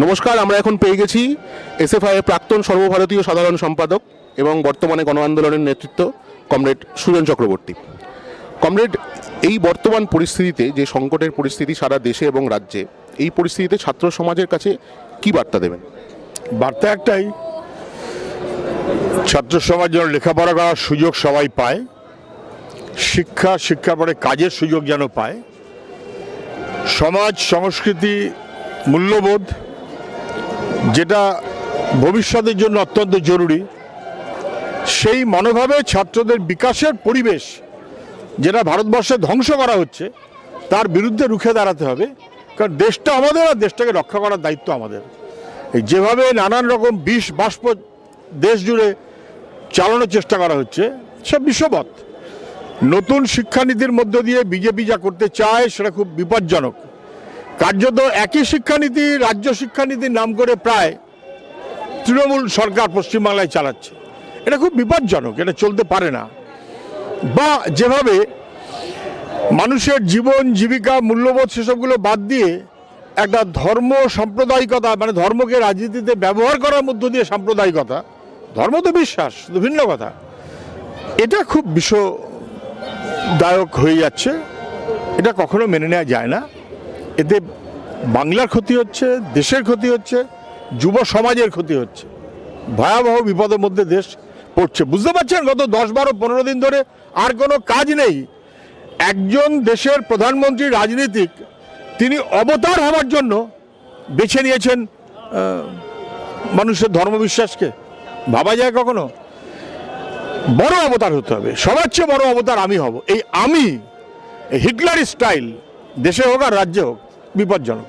নমস্কার, আমরা এখন পেয়ে গেছি এসএফআই এর প্রাক্তন সর্বভারতীয় সাধারণ সম্পাদক এবং বর্তমানে গণ আন্দোলনের নেতৃত্ব কমরেড সুজন চক্রবর্তী। কমরেড, এই বর্তমান পরিস্থিতিতে যে সংকটের পরিস্থিতি সারা দেশে এবং রাজ্যে, এই পরিস্থিতিতে ছাত্র সমাজের কাছে কি বার্তা দেবেন? বার্তা একটাই, ছাত্র সমাজ যেন লেখাপড়া করার সুযোগ সবাই পায়, শিক্ষা, শিক্ষার পরে কাজের সুযোগ যেন পায়, সমাজ, সংস্কৃতি মূল্যবোধ যেটা ভবিষ্যতের জন্য অত্যন্ত জরুরি, সেই মনোভাবে ছাত্রদের বিকাশের পরিবেশ যেটা ভারতবর্ষে ধ্বংস করা হচ্ছে, তার বিরুদ্ধে রুখে দাঁড়াতে হবে। কারণ দেশটা আমাদের আর দেশটাকে রক্ষা করার দায়িত্ব আমাদের। এই যেভাবে নানান রকম বিষ, বাষ্প দেশ জুড়ে চালানোর চেষ্টা করা হচ্ছে, সব বিশ্ববৎ। নতুন শিক্ষানীতির মধ্য দিয়ে বিজেপি যা করতে চায়, সেটা খুব বিপজ্জনক। কার্যত একই শিক্ষানীতি, রাজ্য শিক্ষানীতির নাম করে প্রায় তৃণমূল সরকার পশ্চিমবাংলায় চালাচ্ছে। এটা খুব বিপজ্জনক, এটা চলতে পারে না। বা যেভাবে মানুষের জীবন, জীবিকা, মূল্যবোধ সেসবগুলো বাদ দিয়ে একটা ধর্ম সাম্প্রদায়িকতা মানে ধর্মকে রাজনীতিতে ব্যবহার করার মধ্য দিয়ে সাম্প্রদায়িকতা, ধর্ম তো বিশ্বাস, তো ভিন্ন কথা। এটা খুব বিষদায়ক হয়ে যাচ্ছে, এটা কখনো মেনে নেওয়া যায় না। এতে বাংলার ক্ষতি হচ্ছে, দেশের ক্ষতি হচ্ছে, যুব সমাজের ক্ষতি হচ্ছে। ভয়াবহ বিপদের মধ্যে দেশ পড়ছে। বুঝতে পারছেন? গত দশ, বারো, পনেরো দিন ধরে আর কোনো কাজ নেই। একজন দেশের প্রধানমন্ত্রী রাজনীতিক, তিনি অবতার হওয়ার জন্য বেছে নিয়েছেন মানুষের ধর্মবিশ্বাসকে। ভাবা যায় কখনো? বড় অবতার হতে হবে। সবার চেয়ে বড় অবতার আমি হব। এই আমি হিটলার স্টাইল দেশে হোক আর রাজ্যে হোক বিপজ্জনক।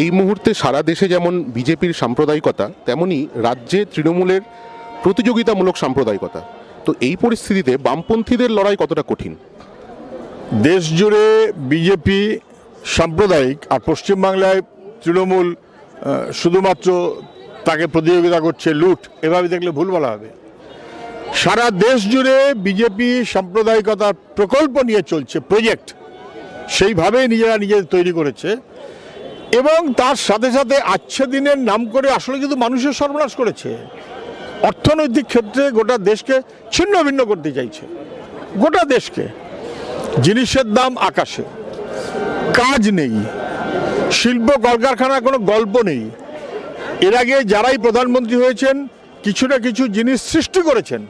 এই মুহূর্তে সারা দেশে যেমন বিজেপির সাম্প্রদায়িকতা তেমনি রাজ্যে তৃণমূলের প্রতিযোগিতামূলক সাম্প্রদায়িকতা। তো এই পরিস্থিতিতে বামপন্থীদের লড়াই কতটা কঠিন? দেশ জুড়ে বিজেপি সাম্প্রদায়িক আর পশ্চিমবাংলায় তৃণমূল শুধুমাত্র তাকে প্রতিযোগিতা করছে লুট এভাবে দেখলে ভুল বলা হবে। সারা দেশ জুড়ে বিজেপি সাম্প্রদায়িকতার প্রকল্প নিয়ে চলছে প্রজেক্ট। সেইভাবেই নিজেরা নিজেদের তৈরি করেছে। এবং তার সাথে সাথে আচ্ছে দিনের নাম করে আসলে কিন্তু মানুষের সর্বনাশ করেছে। অর্থনৈতিক ক্ষেত্রে গোটা দেশকে ছিন্ন ভিন্ন করতে চাইছে। গোটা দেশকে। জিনিসের দাম আকাশে। কাজ নেই। শিল্প কলকারখানার কোনো গল্প নেই। এর আগে যারাই প্রধানমন্ত্রী হয়েছেন, কিছু না কিছু জিনিস সৃষ্টি করেছেন।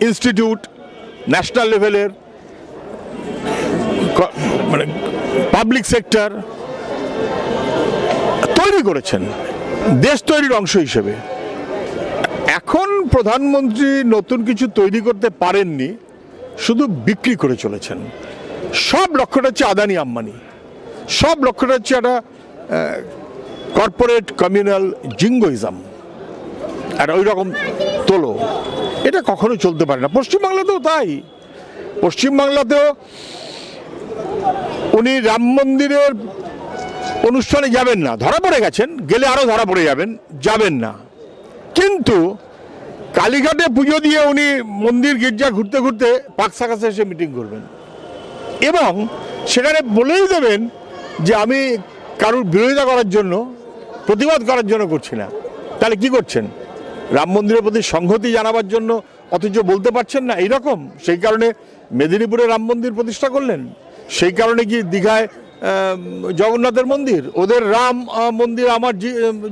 ইনস্টিটিউট, ন্যাশনাল লেভেলের মানে পাবলিক সেক্টর তৈরি করেছেন, দেশ তৈরির অংশ হিসেবে। এখন প্রধানমন্ত্রী নতুন কিছু তৈরি করতে পারেননি, শুধু বিক্রি করে চলেছেন। সব লক্ষ্যটা হচ্ছে আদানি আম্বানি। সব লক্ষ্যটা হচ্ছে একটা কর্পোরেট কমিউনাল জিঙ্গোইজম একটা ওই রকম তোলো। এটা কখনো চলতে পারে না। পশ্চিমবাংলাতেও তাই। পশ্চিমবাংলাতেও উনি রাম মন্দিরের অনুষ্ঠানে যাবেন না। ধরা পড়ে গেছেন, গেলে আরও ধরা পড়ে যাবেন যাবেন না। কিন্তু কালীঘাটে পুজো দিয়ে উনি মন্দির, গির্জা ঘুরতে ঘুরতে পাক সাকাশে এসে মিটিং করবেন। এবং সেখানে বলেই দেবেন যে আমি কারুর বিরোধিতা করার জন্য, প্রতিবাদ করার জন্য করছি না। তাহলে কি করছেন? রাম মন্দিরের প্রতি সংহতি জানাবার জন্য অথচ বলতে পারছেন না। এইরকম, সেই কারণে মেদিনীপুরে রাম মন্দির প্রতিষ্ঠা করলেন। সেই কারণে কি দীঘায় জগন্নাথের মন্দির? ওদের রাম মন্দির, আমার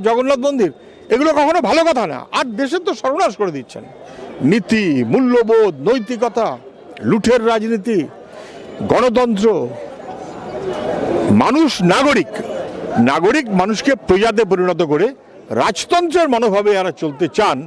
জগন্নাথ মন্দির, এগুলো কখনো ভালো কথা না। আর দেশের তো সর্বনাশ করে দিচ্ছেন। নীতি, মূল্যবোধ, নৈতিকতা, লুঠের রাজনীতি, গণতন্ত্র। মানুষ নাগরিক নাগরিক মানুষকে প্রজাতে পরিণত করে রাজতন্ত্রের মনোভাবে এরা চলতে চান।